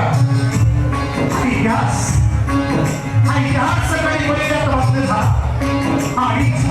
कौतुक इतिहास हा इतिहास सकाळी बळीरात वाचले झाला अडीच